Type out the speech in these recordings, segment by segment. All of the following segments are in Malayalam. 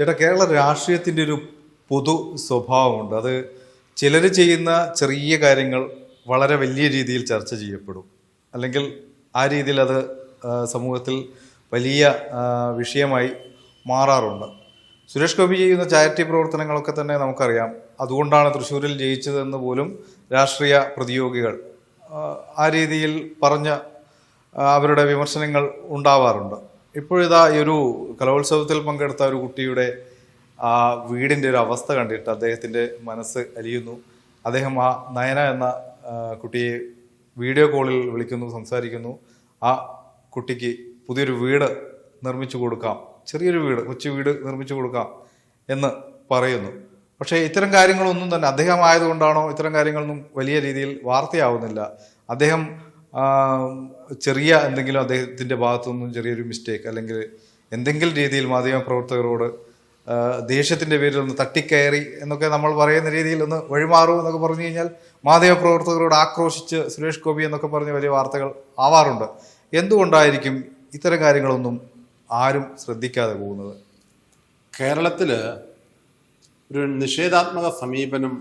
ചേട്ടാ കേരള രാഷ്ട്രീയത്തിന്റെ ഒരു പൊതു സ്വഭാവമുണ്ട്. അത് ചിലർ ചെയ്യുന്ന ചെറിയ കാര്യങ്ങൾ വളരെ വലിയ രീതിയിൽ ചർച്ച ചെയ്യപ്പെടും. അല്ലെങ്കിൽ ആ രീതിയിൽ അത് സമൂഹത്തിൽ വലിയ വിഷയമായി മാറാറുണ്ട്. സുരേഷ് ഗോപി ചെയ്യുന്ന ചാരിറ്റി പ്രവർത്തനങ്ങളൊക്കെ തന്നെ നമുക്കറിയാം. അതുകൊണ്ടാണ് തൃശ്ശൂരിൽ ജയിച്ചതെന്ന് പോലും രാഷ്ട്രീയ പ്രതിയോഗികൾ ആ, രീതിയിൽ പറഞ്ഞ അവരുടെ വിമർശനങ്ങൾ ഉണ്ടാവാറുണ്ട്. ഇപ്പോഴിതാ ഈ ഒരു കലോത്സവത്തിൽ പങ്കെടുത്ത ഒരു കുട്ടിയുടെ ആ വീടിന്റെ ഒരു അവസ്ഥ കണ്ടിട്ട് അദ്ദേഹത്തിന്റെ മനസ്സ് അലിയുന്നു. അദ്ദേഹം ആ നയന എന്ന കുട്ടിയെ വീഡിയോ കോളിൽ വിളിക്കുന്നു സംസാരിക്കുന്നു. ആ കുട്ടിക്ക് പുതിയൊരു വീട് നിർമ്മിച്ചു കൊടുക്കാം. ചെറിയൊരു വീട് കൊച്ചു വീട് നിർമ്മിച്ചു കൊടുക്കാം എന്ന് പറയുന്നു. പക്ഷേ ഇത്തരം കാര്യങ്ങളൊന്നും തന്നെ അദ്ദേഹം ആയതുകൊണ്ടാണോ ഇത്തരം കാര്യങ്ങളൊന്നും വലിയ രീതിയിൽ വാർത്തയാവുന്നില്ല. അദ്ദേഹം ചെറിയ എന്തെങ്കിലും അദ്ദേഹത്തിന്റെ ഭാഗത്തുനിന്നും ചെറിയൊരു മിസ്റ്റേക്ക് അല്ലെങ്കിൽ എന്തെങ്കിലും രീതിയിൽ മാധ്യമപ്രവർത്തകരോട് പ്രവർത്തകരോട് ദേഷ്യത്തിന്റെ പേരിൽ ഒന്ന് തട്ടിക്കയറി എന്നൊക്കെ നമ്മൾ പറയുന്ന രീതിയിൽ ഒന്ന് വഴിമാറൂ എന്നൊക്കെ പറഞ്ഞു കഴിഞ്ഞാൽ മാധ്യമപ്രവർത്തകരോട് ആക്രോശിച്ച് സുരേഷ് ഗോപി എന്നൊക്കെ പറഞ്ഞ് വലിയ വാർത്തകൾ ആവാറുണ്ട്. എന്തുകൊണ്ടായിരിക്കും ഇത്തരം കാര്യങ്ങളൊന്നും ആരും ശ്രദ്ധിക്കാതെ പോകുന്നത്? കേരളത്തിൽ ഒരു നിഷേധാത്മക സമീപനം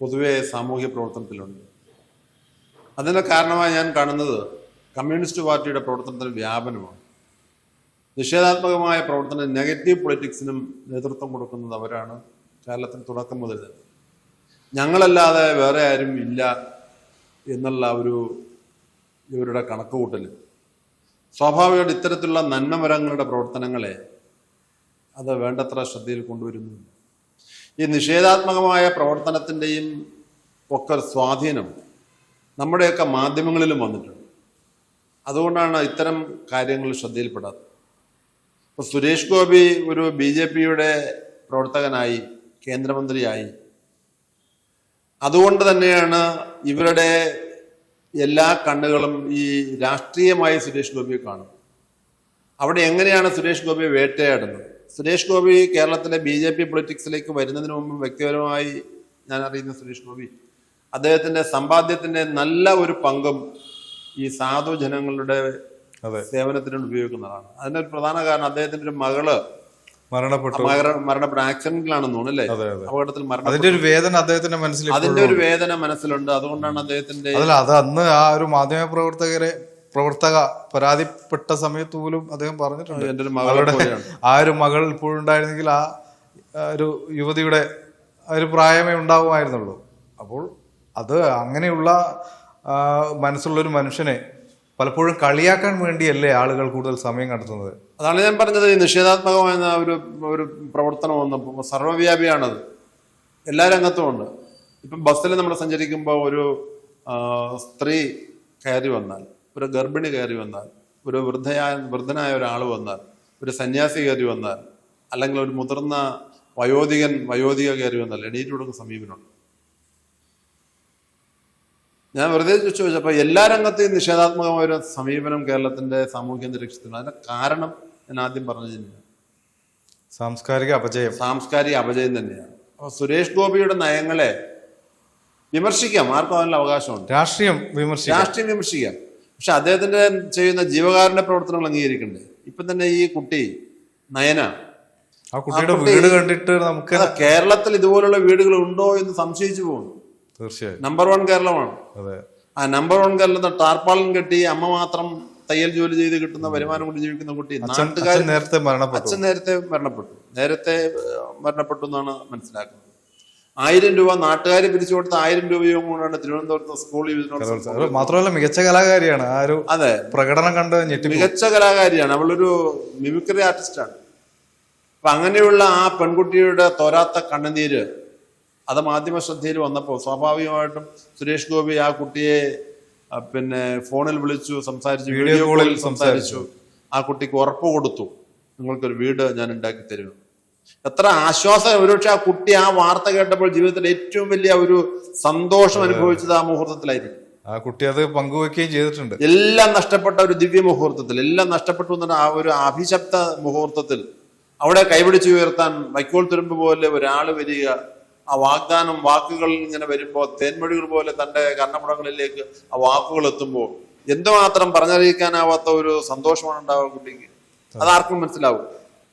പൊതുവെ സാമൂഹ്യ പ്രവർത്തനത്തിലുണ്ട്. അതിന്റെ കാരണമായി ഞാൻ കാണുന്നത് കമ്മ്യൂണിസ്റ്റ് പാർട്ടിയുടെ പ്രവർത്തനത്തിന് വ്യാപനമാണ്. നിഷേധാത്മകമായ പ്രവർത്തനം നെഗറ്റീവ് പൊളിറ്റിക്സിനും നേതൃത്വം കൊടുക്കുന്നത് അവരാണ്. കേരളത്തിൽ തുടക്കം മുതൽ ഞങ്ങളല്ലാതെ വേറെ ആരും ഇല്ല എന്നുള്ള ഒരു ഇവരുടെ കണക്കുകൂട്ടൽ സ്വാഭാവികമായിട്ട് ഇത്തരത്തിലുള്ള നന്മമരങ്ങളുടെ പ്രവർത്തനങ്ങളെ അത് വേണ്ടത്ര ശ്രദ്ധയിൽ കൊണ്ടുവരുന്നു ഈ നിഷേധാത്മകമായ പ്രവർത്തനത്തിന്റെയും ഒക്കെ സ്വാധീനം നമ്മുടെയൊക്കെ മാധ്യമങ്ങളിലും വന്നിട്ടുണ്ട്. അതുകൊണ്ടാണ് ഇത്തരം കാര്യങ്ങൾ ശ്രദ്ധയിൽപ്പെടാത്തത്. ഇപ്പോൾ സുരേഷ് ഗോപി ഒരു ബി ജെ പിയുടെ പ്രവർത്തകനായി കേന്ദ്രമന്ത്രിയായി. അതുകൊണ്ട് തന്നെയാണ് ഇവരുടെ എല്ലാ കണ്ണുകളും ഈ രാഷ്ട്രീയമായി സുരേഷ് ഗോപിയെ കാണും അവിടെ എങ്ങനെയാണ് സുരേഷ് ഗോപിയെ വേട്ടയാടുന്നത്? സുരേഷ് ഗോപി കേരളത്തിലെ ബി ജെ പി പൊളിറ്റിക്സിലേക്ക് വരുന്നതിന് മുമ്പ് വ്യക്തിപരമായി ഞാൻ അറിയുന്ന സുരേഷ് ഗോപി അദ്ദേഹത്തിന്റെ സമ്പാദ്യത്തിന്റെ നല്ല ഒരു പങ്കും ഈ സാധു ജനങ്ങളുടെ സേവനത്തിന് ഉപയോഗിക്കുന്നതാണ്. അതിന്റെ ഒരു പ്രധാന കാരണം അദ്ദേഹത്തിന്റെ ഒരു മകൾ മരണപ്പെട്ടു. മരണപ്പെട്ട ആക്സിഡന്റിലാണെന്ന് തോന്നുന്നു അല്ലേ? അപകടത്തിൽ മരണം അതിന്റെ ഒരു വേദന അദ്ദേഹത്തിന്റെ മനസ്സിൽ അതിന്റെ ഒരു വേദന മനസ്സിലുണ്ട്. അതുകൊണ്ടാണ് അദ്ദേഹത്തിന്റെ അതല്ല അത് അന്ന് ആ ഒരു മാധ്യമ പ്രവർത്തകരെ പ്രവർത്തക പരാതിപ്പെട്ട സമയത്ത് പോലും അദ്ദേഹം പറഞ്ഞിട്ടുണ്ട്. എന്റെ ഒരു മകളുടെ ആ ഒരു മകൾ ഇപ്പോഴുണ്ടായിരുന്നെങ്കിൽ ആ ആ ഒരു യുവതിയുടെ ആ ഒരു പ്രായമേ ഉണ്ടാവുമായിരുന്നുള്ളൂ. അപ്പോൾ അത് അങ്ങനെയുള്ള മനസ്സുള്ളൊരു മനുഷ്യനെ പലപ്പോഴും കളിയാക്കാൻ വേണ്ടിയല്ലേ ആളുകൾ കൂടുതൽ സമയം കണ്ടെത്തുന്നത്. അതാണ് ഞാൻ പറഞ്ഞത് ഈ നിഷേധാത്മകമായ ഒരു ഒരു പ്രവർത്തനം വന്നപ്പോൾ സർവവ്യാപിയാണത് എല്ലാ രംഗത്തും ഉണ്ട്. ഇപ്പം ബസ്സിൽ നമ്മൾ സഞ്ചരിക്കുമ്പോൾ ഒരു സ്ത്രീ കയറി വന്നാൽ ഒരു ഗർഭിണി കയറി വന്നാൽ ഒരു വൃദ്ധയായ വൃദ്ധനായ ഒരാൾ വന്നാൽ ഒരു സന്യാസി കയറി വന്നാൽ അല്ലെങ്കിൽ ഒരു മുതിർന്ന വയോധികൻ വയോധിക കയറി വന്നാൽ എണീറ്റ് കൊടുക്കുന്ന സമീപനമുണ്ട് ഞാൻ വെറുതെ ചോദിച്ചപ്പോൾ എല്ലാ രംഗത്തെയും നിഷേധാത്മകമായ ഒരു സമീപനം കേരളത്തിന്റെ സാമൂഹ്യ അന്തരീക്ഷത്തിനുണ്ട്. അതിന്റെ കാരണം ഞാൻ ആദ്യം പറഞ്ഞു തന്നെയാണ് സാംസ്കാരിക അപജയം. സാംസ്കാരിക അപജയം തന്നെയാണ്. അപ്പോൾ സുരേഷ് ഗോപിയുടെ നയങ്ങളെ വിമർശിക്കാം. ആർക്കും അതിനുള്ള അവകാശമുണ്ട്. രാഷ്ട്രീയം വിമർശിക്കാം. രാഷ്ട്രീയം വിമർശിക്കാം. പക്ഷെ അദ്ദേഹത്തിന്റെ ചെയ്യുന്ന ജീവകാരുണ്യ പ്രവർത്തനങ്ങൾ അംഗീകരിക്കണ്ടേ ഇപ്പം തന്നെ ഈ കുട്ടി നയന. ആ കുട്ടിയുടെ വീട് കണ്ടിട്ട് നമുക്ക് കേരളത്തിൽ ഇതുപോലുള്ള വീടുകൾ ഉണ്ടോ എന്ന് സംശയിച്ചു പോകുന്നു. തീർച്ചയായും. നമ്പർ വൺ കേരളമാണ്. അതെ. ആ നമ്പർ വൺ കേരളത്തിൽ ടാർപ്പാളിൻ കെട്ടി അമ്മ മാത്രം തയ്യൽ ജോലി ചെയ്ത് കിട്ടുന്ന വരുമാനം കൊണ്ട് ജീവിക്കുന്ന കുട്ടി നാട്ടുകാർ നേരത്തെ മരണപ്പെട്ടു. അച്ഛൻ നേരത്തെ മരണപ്പെട്ടു. നേരത്തെ മരണപ്പെട്ടു എന്നാണ് മനസ്സിലാക്കുന്നത്. ആയിരം രൂപ നാട്ടുകാർ പിരിച്ചു കൊടുത്ത ആയിരം രൂപയും കൂടാണ് തിരുവനന്തപുരത്ത് സ്കൂൾ മാത്രമല്ല മികച്ച കലാകാരിയാണ്. ആ ഒരു അതെ. പ്രകടനം കണ്ട് ഞെട്ടി മികച്ച കലാകാരിയാണ്. അവളൊരു മിമിക്രി ആർട്ടിസ്റ്റാണ് അപ്പൊ അങ്ങനെയുള്ള ആ പെൺകുട്ടിയുടെ തോരാത്ത കണ്ണുനീര് അത് മാധ്യമ ശ്രദ്ധയിൽ വന്നപ്പോൾ സ്വാഭാവികമായിട്ടും സുരേഷ് ഗോപി ആ കുട്ടിയെ പിന്നെ ഫോണിൽ വിളിച്ചു സംസാരിച്ചു വീഡിയോ കോളിൽ സംസാരിച്ചു. ആ കുട്ടിക്ക് ഉറപ്പ് കൊടുത്തു. നിങ്ങൾക്കൊരു വീട് ഞാൻ ഉണ്ടാക്കി തരും എത്ര ആശ്വാസം. ഒരുപക്ഷെ ആ കുട്ടി ആ വാർത്ത കേട്ടപ്പോൾ ജീവിതത്തിൽ ഏറ്റവും വലിയ ഒരു സന്തോഷം അനുഭവിച്ചത് ആ മുഹൂർത്തത്തിലായിരിക്കും. ആ കുട്ടി അത് പങ്കുവെക്കുകയും ചെയ്തിട്ടുണ്ട്. എല്ലാം നഷ്ടപ്പെട്ട ഒരു ദിവ്യ മുഹൂർത്തത്തിൽ എല്ലാം നഷ്ടപ്പെട്ടു എന്നുള്ള ആ ഒരു അഭിശപ്ത മുഹൂർത്തത്തിൽ അവിടെ കൈപിടിച്ചു ഉയർത്താൻ വൈക്കോൽ തുരുമ്പ് പോലെ ഒരാൾ വരിക ആ വാഗ്ദാനം വാക്കുകൾ ഇങ്ങനെ വരുമ്പോൾ തേൻമൊഴികൾ പോലെ തന്റെ കർണപുടങ്ങളിലേക്ക് ആ വാക്കുകൾ എത്തുമ്പോൾ എന്തുമാത്രം പറഞ്ഞറിയിക്കാനാവാത്ത ഒരു സന്തോഷമാണ് ഉണ്ടാവുക കുട്ടിക്ക്? അതാർക്കും മനസ്സിലാവും.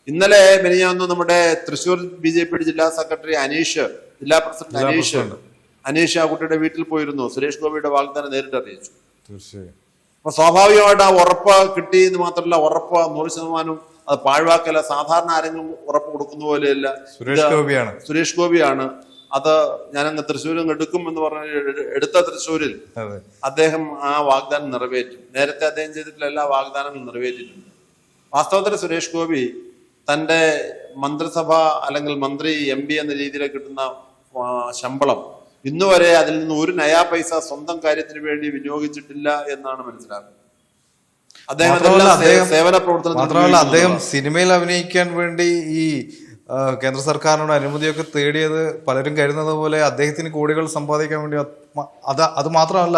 ഇന്നലെ മെനിയാന്ന് നമ്മുടെ തൃശ്ശൂർ ബി ജെ പിയുടെ ജില്ലാ സെക്രട്ടറി അനീഷ് ജില്ലാ പ്രസിഡന്റ് അനീഷ്. അനീഷ് ആ കുട്ടിയുടെ വീട്ടിൽ പോയിരുന്നു. സുരേഷ് ഗോപിയുടെ വാഗ്ദാനം നേരിട്ട് അറിയിച്ചു. തീർച്ചയായും. അപ്പൊ സ്വാഭാവികമായിട്ട് ആ ഉറപ്പ് കിട്ടി എന്ന് മാത്രമല്ല ഉറപ്പ് നൂറ് ശതമാനം അത് പാഴ്വാക്കല്ല സാധാരണ ആരെങ്കിലും ഉറപ്പ് കൊടുക്കുന്ന പോലെയല്ല. സുരേഷ് ഗോപിയാണ്. സുരേഷ് ഗോപിയാണ്. അത് ഞാനങ്ങ് തൃശ്ശൂരും എടുക്കും എന്ന് പറഞ്ഞ എടുത്ത തൃശ്ശൂരിൽ അദ്ദേഹം ആ വാഗ്ദാനം നിറവേറ്റും. നേരത്തെ അദ്ദേഹം ചെയ്തിട്ടുള്ള എല്ലാ വാഗ്ദാനങ്ങളും നിറവേറ്റിയിട്ടുണ്ട് വാസ്തവത്തിൽ സുരേഷ് ഗോപി തന്റെ മന്ത്രിസഭ അല്ലെങ്കിൽ മന്ത്രി എം പി എന്ന രീതിയിൽ കിട്ടുന്ന ശമ്പളം ഇന്നുവരെ അതിൽ നിന്ന് ഒരു നയാ പൈസ സ്വന്തം കാര്യത്തിന് വേണ്ടി വിനിയോഗിച്ചിട്ടില്ല എന്നാണ് മനസ്സിലാക്കുന്നത്. മാത്രമല്ല അദ്ദേഹം- സേവന മാത്രമല്ല അദ്ദേഹം സിനിമയിൽ അഭിനയിക്കാൻ വേണ്ടി ഈ കേന്ദ്ര സർക്കാരിനോട് അനുമതിയൊക്കെ തേടിയത് പലരും കരുതുന്നത് പോലെ അദ്ദേഹത്തിന് കോടികൾ സമ്പാദിക്കാൻ വേണ്ടി അത് അത് മാത്രമല്ല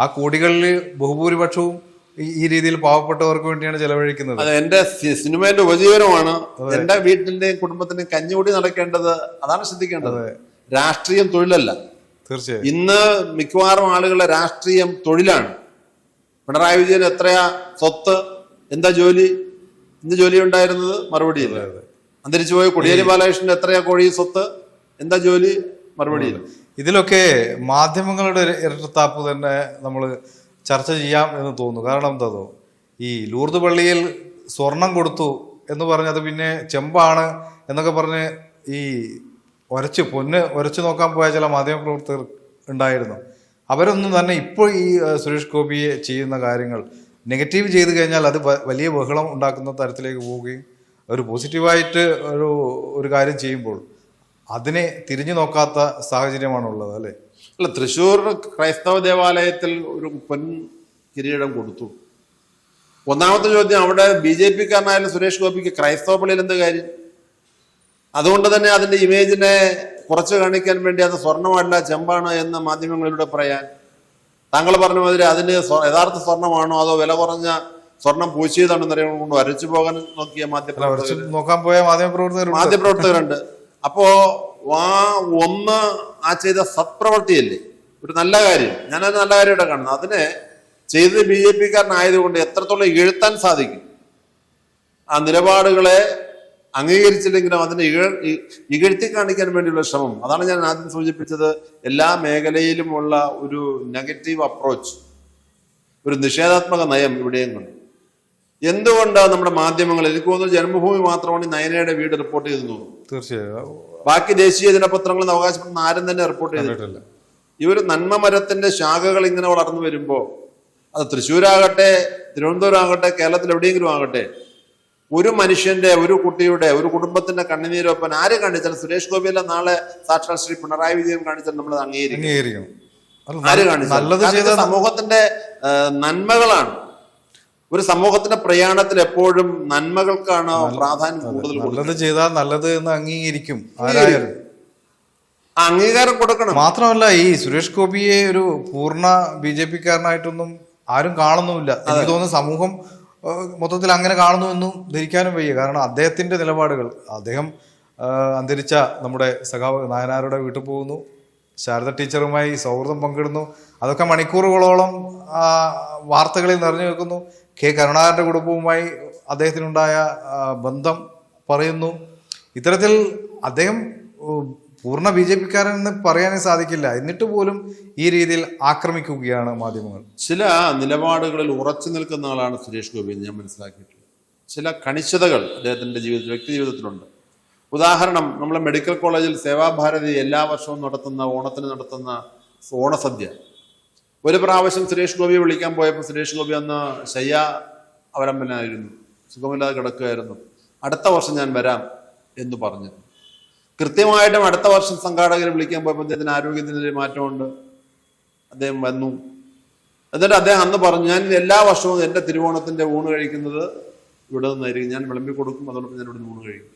ആ കോടികളിൽ ബഹുഭൂരിപക്ഷവും ഈ- ഈ രീതിയിൽ പാവപ്പെട്ടവർക്ക് വേണ്ടിയാണ് ചെലവഴിക്കുന്നത്. അത് എന്റെ സിനിമയുടെ ഉപജീവനമാണ്. എന്റെ വീട്ടിന്റെയും കുടുംബത്തിന്റെയും കഞ്ഞുകൂടി നടക്കേണ്ടത് അതാണ് ശ്രദ്ധിക്കേണ്ടത്. രാഷ്ട്രീയം തൊഴിലല്ല. തീർച്ചയായും. ഇന്ന് മിക്കവാറും ആളുകളുടെ രാഷ്ട്രീയം തൊഴിലാണ്. പിണറായി വിജയൻ എത്രയാ സ്വത്ത്? എന്താ ജോലി? എന്ത് ജോലി ഉണ്ടായിരുന്നത് മറുപടിയില്ല അന്തരിച്ചു പോയ കൊടിയേരി ബാലകൃഷ്ണൻ എത്രയാ കോഴി സ്വത്ത്? എന്താ ജോലി? മറുപടിയില്ല. ഇതിലൊക്കെ മാധ്യമങ്ങളുടെ ഇരട്ടത്താപ്പ് തന്നെ നമ്മൾ ചർച്ച ചെയ്യാം എന്ന് തോന്നുന്നു. കാരണം എന്താണോ ഈ ലൂർദ് പള്ളിയിൽ സ്വർണം കൊടുത്തു എന്ന് പറഞ്ഞത് പിന്നെ ചെമ്പാണ് എന്നൊക്കെ പറഞ്ഞ് ഈ ഉരച്ച് പൊന്ന് ഒരച്ചു നോക്കാൻ പോയ ചില മാധ്യമപ്രവർത്തകർ ഉണ്ടായിരുന്നു. അവരൊന്നും തന്നെ ഇപ്പോൾ ഈ സുരേഷ് ഗോപിയെ ചെയ്യുന്ന കാര്യങ്ങൾ നെഗറ്റീവ് ചെയ്ത് കഴിഞ്ഞാൽ അത് വലിയ ബഹളം ഉണ്ടാക്കുന്ന തരത്തിലേക്ക് പോവുകയും ഒരു പോസിറ്റീവായിട്ട് ഒരു ഒരു കാര്യം ചെയ്യുമ്പോൾ അതിനെ തിരിഞ്ഞു നോക്കാത്ത സാഹചര്യമാണുള്ളത് അല്ലേ? അല്ല തൃശ്ശൂർ ക്രൈസ്തവ ദേവാലയത്തിൽ ഒരു പൊൻ കിരീടം കൊടുത്തു. ഒന്നാമത്തെ ചോദ്യം അവിടെ ബി ജെ പിക്കാരനായാലും സുരേഷ് ഗോപിക്ക് ക്രൈസ്തവ പള്ളിയിൽ എന്ത് കാര്യം? അതുകൊണ്ട് തന്നെ അതിന്റെ ഇമേജിനെ കുറച്ച് കാണിക്കാൻ വേണ്ടി അത് സ്വർണമല്ല ചെമ്പാണ് എന്ന് മാധ്യമങ്ങളിലൂടെ പറയാൻ താങ്കൾ പറഞ്ഞ മാതിരി അതിന് യഥാർത്ഥ സ്വർണമാണോ അതോ വില കുറഞ്ഞ സ്വർണം പൂശിയതാണെന്ന് അറിയാൻ കൊണ്ട് വരച്ചു പോകാൻ നോക്കിയ മാധ്യമപ്രവർത്തകർ നോക്കാൻ പോയ മാധ്യമപ്രവർത്തകരുണ്ട് മാധ്യമപ്രവർത്തകരുണ്ട്. അപ്പോ ആ ഒന്ന് ആ ചെയ്ത സത്പ്രവൃത്തിയല്ലേ ഒരു നല്ല കാര്യം. ഞാനത് നല്ല കാര്യമായിട്ട് കാണുന്നത് അതിനെ ചെയ്തത് ബി ജെ പിക്കാരനായതുകൊണ്ട് എത്രത്തോളം എഴുത്താൻ സാധിക്കും? ആ നിലപാടുകളെ അംഗീകരിച്ചില്ലെങ്കിലും അതിനെ ഇഴ ഇ- ഇകഴ്ത്തി കാണിക്കാൻ വേണ്ടിയുള്ള ശ്രമം. അതാണ് ഞാൻ ആദ്യം സൂചിപ്പിച്ചത്. എല്ലാ മേഖലയിലുമുള്ള ഒരു നെഗറ്റീവ് അപ്രോച്ച് ഒരു നിഷേധാത്മക നയം ഇവിടെയും കണ്ടു എന്തുകൊണ്ട് നമ്മുടെ മാധ്യമങ്ങൾ എനിക്ക് തോന്നുന്നു ജന്മഭൂമി മാത്രമാണ് നയനയുടെ വീട് റിപ്പോർട്ട് ചെയ്തു തോന്നുന്നു. തീർച്ചയായും. ബാക്കി ദേശീയ ദിനപത്രങ്ങളിൽ നിന്ന് അവകാശപ്പെടുന്ന ആരും തന്നെ റിപ്പോർട്ട് ചെയ്തിട്ടില്ല. ഈ ഒരു നന്മ മരത്തിന്റെ ശാഖകൾ ഇങ്ങനെ വളർന്നു വരുമ്പോൾ അത് തൃശ്ശൂരാകട്ടെ തിരുവനന്തപുരം ആകട്ടെ കേരളത്തിൽ എവിടെയെങ്കിലും ആകട്ടെ ഒരു മനുഷ്യന്റെ ഒരു കുട്ടിയുടെ ഒരു കുടുംബത്തിന്റെ കണ്ണുനീരൊപ്പൻ ആര് കാണിച്ചാലും സുരേഷ് ഗോപിയല്ല നാളെ സാക്ഷാൽ ശ്രീ പിണറായി വിജയൻ കാണിച്ചാൽ നമ്മൾ അംഗീകരിക്കും. ആര് ചെയ്ത സമൂഹത്തിന്റെ നന്മകളാണ്. ഒരു സമൂഹത്തിന്റെ പ്രയാണത്തിൽ എപ്പോഴും നന്മകൾക്കാണ് പ്രാധാന്യം കൂടുതൽ നല്ലത് ചെയ്താൽ നല്ലത് എന്ന് അംഗീകരിക്കും ആരായാലും. അംഗീകാരം കൊടുക്കണം. മാത്രമല്ല ഈ സുരേഷ് ഗോപിയെ ഒരു പൂർണ ബി ജെ പിക്കാരനായിട്ടൊന്നും ആരും കാണുന്നുമില്ല. എനിക്ക് തോന്നുന്നു സമൂഹം മൊത്തത്തിൽ അങ്ങനെ കാണുന്നുവെന്നും ധരിക്കാനും വയ്യ. കാരണം അദ്ദേഹത്തിന്റെ നിലപാടുകൾ അദ്ദേഹം അന്തരിച്ച നമ്മുടെ സഖാവ് നായനാരുടെ വീട്ടിൽ പോകുന്നു ശാരദ ടീച്ചറുമായി സൗഹൃദം പങ്കിടുന്നു അതൊക്കെ മണിക്കൂറുകളോളം വാർത്തകളിൽ നിറഞ്ഞു നിൽക്കുന്നു. കെ കരുണാകരന്റെ കുടുംബവുമായി അദ്ദേഹത്തിനുണ്ടായ ബന്ധം പറയുന്നു. ഇത്തരത്തിൽ അദ്ദേഹം പൂർണ ബി ജെ പിക്കാരൻ എന്ന് പറയാനേ സാധിക്കില്ല. എന്നിട്ട് പോലും ഈ രീതിയിൽ ആക്രമിക്കുകയാണ് മാധ്യമങ്ങൾ. ചില നിലപാടുകളിൽ ഉറച്ചു നിൽക്കുന്ന ആളാണ് സുരേഷ് ഗോപി എന്ന് ഞാൻ മനസ്സിലാക്കിയിട്ടുള്ളത് ചില കണിശതകൾ അദ്ദേഹത്തിന്റെ ജീവിതത്തിൽ വ്യക്തി ജീവിതത്തിലുണ്ട്. ഉദാഹരണം നമ്മളെ മെഡിക്കൽ കോളേജിൽ സേവാഭാരതി എല്ലാ വർഷവും നടത്തുന്ന ഓണത്തിന് നടത്തുന്ന ഓണസദ്യ. ഒരു പ്രാവശ്യം സുരേഷ് ഗോപിയെ വിളിക്കാൻ പോയപ്പോൾ സുരേഷ് ഗോപി അന്ന് ശയ്യ അവലംബനായിരുന്നു. സുഖമില്ലാതെ കിടക്കുകയായിരുന്നു. അടുത്ത വർഷം ഞാൻ വരാം എന്ന് പറഞ്ഞു. കൃത്യമായിട്ടും അടുത്ത വർഷം സംഘാടകരെ വിളിക്കാൻ പോയപ്പോൾ അദ്ദേഹത്തിന് ആരോഗ്യത്തിന് ഒരു മാറ്റമുണ്ട്. അദ്ദേഹം വന്നു. എന്നിട്ട് അദ്ദേഹം അന്ന് പറഞ്ഞു ഞാൻ എല്ലാ വർഷവും എന്റെ തിരുവോണത്തിന്റെ ഊണ് കഴിക്കുന്നത് ഇവിടെ നിന്നായിരിക്കും. ഞാൻ വിളമ്പി കൊടുക്കും അതോടൊപ്പം ഞാൻ ഇവിടെ നിന്ന് ഊണ് കഴിക്കും.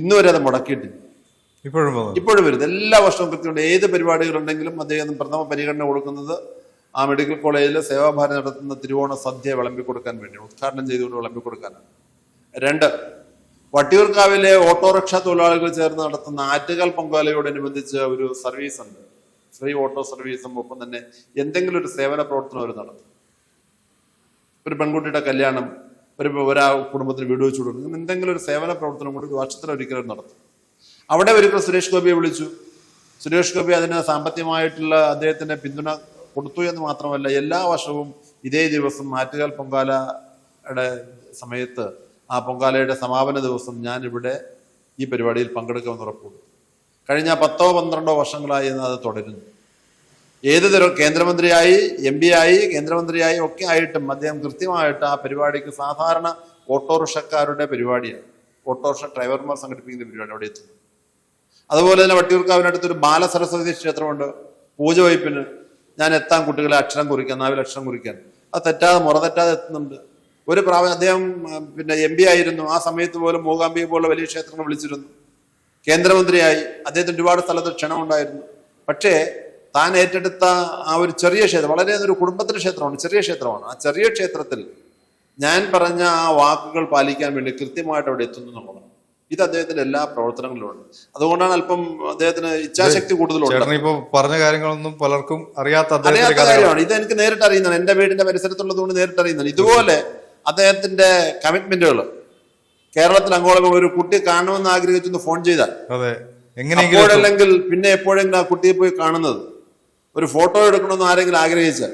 ഇന്ന് വരെ അത് മുടക്കിയിട്ടില്ല. ഇപ്പോഴും ഇപ്പോഴും വരുന്നത് എല്ലാ വർഷവും കൃത്യമായിട്ട് ഏത് പരിപാടികളുണ്ടെങ്കിലും അദ്ദേഹം പ്രഥമ പരിഗണന കൊടുക്കുന്നത് ആ മെഡിക്കൽ കോളേജിൽ സേവാഭാരതി നടത്തുന്ന തിരുവോണ സദ്യ വിളമ്പി കൊടുക്കാൻ വേണ്ടി ഉദ്ഘാടനം ചെയ്തുകൊണ്ട് വിളമ്പി കൊടുക്കാനാണ്. രണ്ട് വട്ടിയൂർക്കാവിലെ ഓട്ടോറിക്ഷ തൊഴിലാളികൾ ചേർന്ന് നടത്തുന്ന ആറ്റുകാൽ പൊങ്കാലയോടനുബന്ധിച്ച് ഒരു സർവീസ് ഉണ്ട്. ഫ്രീ ഓട്ടോ സർവീസും ഒപ്പം തന്നെ എന്തെങ്കിലും ഒരു സേവന പ്രവർത്തനം അവർ നടത്തും. ഒരു പെൺകുട്ടിയുടെ കല്യാണം ഒരു ഒരാ കുടുംബത്തിന് വീട് വെച്ചു കൊടുക്കും എന്തെങ്കിലും ഒരു സേവന പ്രവർത്തനം കൂടി വർഷത്തിൽ ഒരിക്കലും നടത്തും. അവിടെ ഒരിക്കൽ സുരേഷ് ഗോപിയെ വിളിച്ചു. സുരേഷ് ഗോപി അതിന് സാമ്പത്തികമായിട്ടുള്ള അദ്ദേഹത്തിന്റെ പിന്തുണ കൊടുത്തു എന്ന് മാത്രമല്ല എല്ലാ വർഷവും ഇതേ ദിവസം ആറ്റുകാൽ പൊങ്കാലയുടെ സമയത്ത് ആ പൊങ്കാലയുടെ സമാപന ദിവസം ഞാൻ ഇവിടെ ഈ പരിപാടിയിൽ പങ്കെടുക്കുമെന്ന് ഉറപ്പുകൊടുത്തു കഴിഞ്ഞ പത്തോ പന്ത്രണ്ടോ വർഷങ്ങളായി അത് തുടരുന്നു. ഏത് തരം കേന്ദ്രമന്ത്രിയായി എം പി ആയി കേന്ദ്രമന്ത്രിയായി ഒക്കെ ആയിട്ടും അദ്ദേഹം കൃത്യമായിട്ട് ആ പരിപാടിക്ക് സാധാരണ ഓട്ടോറിക്ഷക്കാരുടെ പരിപാടിയാണ്. ഓട്ടോറിക്ഷ ഡ്രൈവർമാർ സംഘടിപ്പിക്കുന്ന പരിപാടി അവിടെ എത്തുന്നു. അതുപോലെ തന്നെ വട്ടിയൂർക്കാവിനടുത്തൊരു ബാലസരസ്വതി ക്ഷേത്രമുണ്ട്. പൂജ വയ്പ്പിന് ഞാൻ എത്താൻ കുട്ടികളെ അക്ഷരം കുറിക്കാൻ നാവിൽ അക്ഷരം കുറിക്കാൻ. അത് തെറ്റാതെ മുറ തെറ്റാതെ എത്തുന്നുണ്ട്. ഒരു പ്രാവശ്യം അദ്ദേഹം പിന്നെ എം പി ആയിരുന്നു. ആ സമയത്ത് പോലും മൂകാംബിക പോലുള്ള വലിയ ക്ഷേത്രങ്ങൾ വിളിച്ചിരുന്നു. കേന്ദ്രമന്ത്രിയായി. അദ്ദേഹത്തിന് ഒരുപാട് സ്ഥലത്ത് ക്ഷണമുണ്ടായിരുന്നു. പക്ഷേ താൻ ഏറ്റെടുത്ത ആ ഒരു ചെറിയ ക്ഷേത്രം വളരെ ഒരു കുടുംബത്തിന്റെ ക്ഷേത്രമാണ് ചെറിയ ക്ഷേത്രമാണ്. ആ ചെറിയ ക്ഷേത്രത്തിൽ ഞാൻ പറഞ്ഞ ആ വാക്കുകൾ പാലിക്കാൻ വേണ്ടി കൃത്യമായിട്ട് അവിടെ എത്തുന്നു എന്നുള്ളതാണ്. ഇത് അദ്ദേഹത്തിന്റെ എല്ലാ പ്രവർത്തനങ്ങളിലും ഉണ്ട്. അതുകൊണ്ടാണ് അല്പം അദ്ദേഹത്തിന് ഇച്ഛാശക്തി കൂടുതലുണ്ട് പറഞ്ഞ കാര്യങ്ങളൊന്നും പലർക്കും അറിയാത്ത അറിയാത്ത കാര്യമാണ്. ഇത് എനിക്ക് നേരിട്ട് അറിയുന്നതാണ് എന്റെ വീടിന്റെ പരിസരത്തുള്ളതുകൊണ്ട് നേരിട്ട് അറിയുന്നതാണ് ഇതുപോലെ അദ്ദേഹത്തിന്റെ കമ്മിറ്റ്മെന്റുകൾ കേരളത്തിൽ അങ്ങോളം ഒരു കുട്ടി കാണുമെന്ന് ആഗ്രഹിച്ചൊന്ന് ഫോൺ ചെയ്താൽ. അതെ എങ്ങനെയെങ്കിലും. പിന്നെ എപ്പോഴെങ്കിലും ആ കുട്ടിയെ പോയി കാണുന്നത്? ഒരു ഫോട്ടോ എടുക്കണമെന്ന് ആരെങ്കിലും ആഗ്രഹിച്ചാൽ.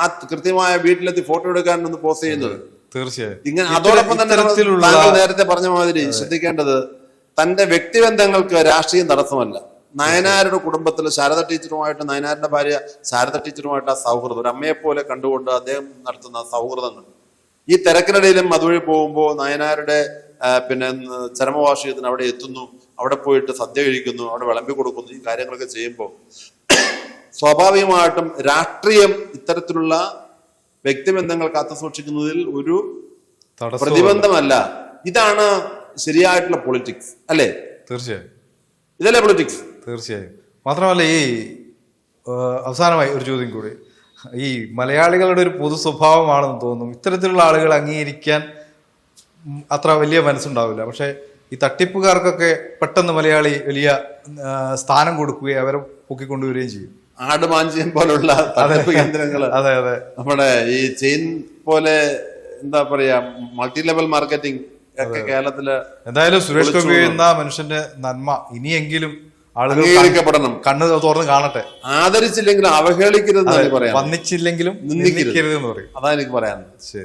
ആ കൃത്യമായ വീട്ടിലെത്തി ഫോട്ടോ എടുക്കാൻ ഒന്ന് പോസ്റ്റ് ചെയ്യുന്നത് തീർച്ചയായും. ഇങ്ങനെ അതോടൊപ്പം തന്നെ താങ്കൾ നേരത്തെ പറഞ്ഞ മാതിരി ശ്രദ്ധിക്കേണ്ടത് തന്റെ വ്യക്തിബന്ധങ്ങൾക്ക് രാഷ്ട്രീയം തടസ്സമല്ല. നയനാരുടെ കുടുംബത്തിൽ ശാരദ ടീച്ചറുമായിട്ട് നയനാരുടെ ഭാര്യ ശാരദ ടീച്ചറുമായിട്ട് ആ സൗഹൃദം. ഒരു അമ്മയെ പോലെ കണ്ടുകൊണ്ട് അദ്ദേഹം നടത്തുന്ന സൗഹൃദങ്ങൾ. ഈ തിരക്കിനിടയിലും അതുവഴി പോകുമ്പോൾ നയനാരുടെ പിന്നെ ചരമവാർഷികത്തിന് അവിടെ എത്തുന്നു അവിടെ പോയിട്ട് സദ്യ കഴിക്കുന്നു അവിടെ വിളമ്പി കൊടുക്കുന്നു ഈ കാര്യങ്ങളൊക്കെ ചെയ്യുമ്പോൾ സ്വാഭാവികമായിട്ടും രാഷ്ട്രീയം ഇത്തരത്തിലുള്ള വ്യക്തിബന്ധങ്ങൾ കാത്തു സൂക്ഷിക്കുന്നതിൽ ഒരു പ്രതിബന്ധമല്ല. ഇതാണ് ശരിയായിട്ടുള്ള പൊളിറ്റിക്സ് അല്ലേ? തീർച്ചയായും. ഇതല്ലേ പൊളിറ്റിക്സ് തീർച്ചയായും. മാത്രമല്ല ഈ അവസാനമായി ഒരു ചോദ്യം കൂടി. ഈ മലയാളികളുടെ ഒരു പൊതു സ്വഭാവമാണെന്ന് തോന്നുന്നു. ഇത്തരത്തിലുള്ള ആളുകൾ അംഗീകരിക്കാൻ അത്ര വലിയ മനസ്സുണ്ടാവില്ല. പക്ഷേ ഈ തട്ടിപ്പുകാർക്കൊക്കെ പെട്ടെന്ന് മലയാളി വലിയ സ്ഥാനം കൊടുക്കുകയും അവരെ പൊക്കിക്കൊണ്ടുവരികയും ചെയ്യും. ആടുമാഞ്ചിയം പോലുള്ള തട്ടിപ്പ് കേന്ദ്രങ്ങൾ അതെ അതെ. നമ്മുടെ ഈ ചെയിൻ പോലെ എന്താ പറയാ മൾട്ടി ലെവൽ മാർക്കറ്റിംഗ് ഒക്കെ കേരളത്തിൽ എന്തായാലും സുരേഷ് ഗോപി എന്ന മനുഷ്യന്റെ നന്മ ഇനിയെങ്കിലും അംഗീകരിക്കപ്പെടണം. കണ്ണ് തുറന്ന് കാണട്ടെ. ആദരിച്ചില്ലെങ്കിലും അവഹേളിക്കരുത് പറയാം വന്നിച്ചില്ലെങ്കിലും. നിന്ദിക്കരുത്. എന്ന് പറയും. അതാണ് എനിക്ക് പറയാനുള്ളത്. ശരി.